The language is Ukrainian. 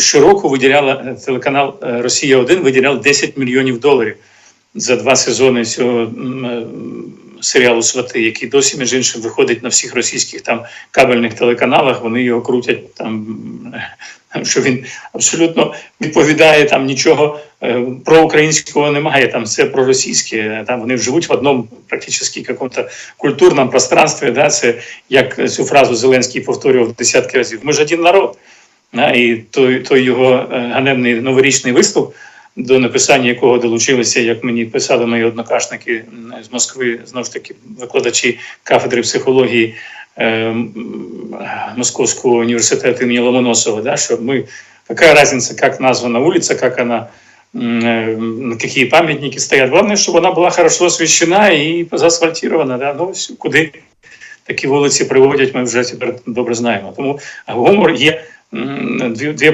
щороку виділяла е, телеканал е, Росія 1 виділяв 10 мільйонів доларів за два сезони цього е, серіалу Свати, який досі, між іншим, виходить на всіх російських там кабельних телеканалах. Вони його крутять там, що він абсолютно відповідає там нічого про українського немає. Там все про російське. Там вони живуть в одному практично какому-то культурному пространстві. Да? Це як цю фразу Зеленський повторював десятки разів. Ми ж один народ. Да? І той, той його е, ганебний новорічний виступ, до написання якого долучилися, як мені писали мої однокашники м, з Москви, знову ж таки, викладачі кафедри психології е, м, Московского университета имени Ломоносова, да, что мы, какая разница, как названа улица, как она, м, э, какие памятники стоят. Главное, чтобы она была хорошо освещена и заасфальтирована. Да? Ну, всю- куди такі вулиці приводять, ми вже тепер добре знаємо. Тому гумор є дві, дві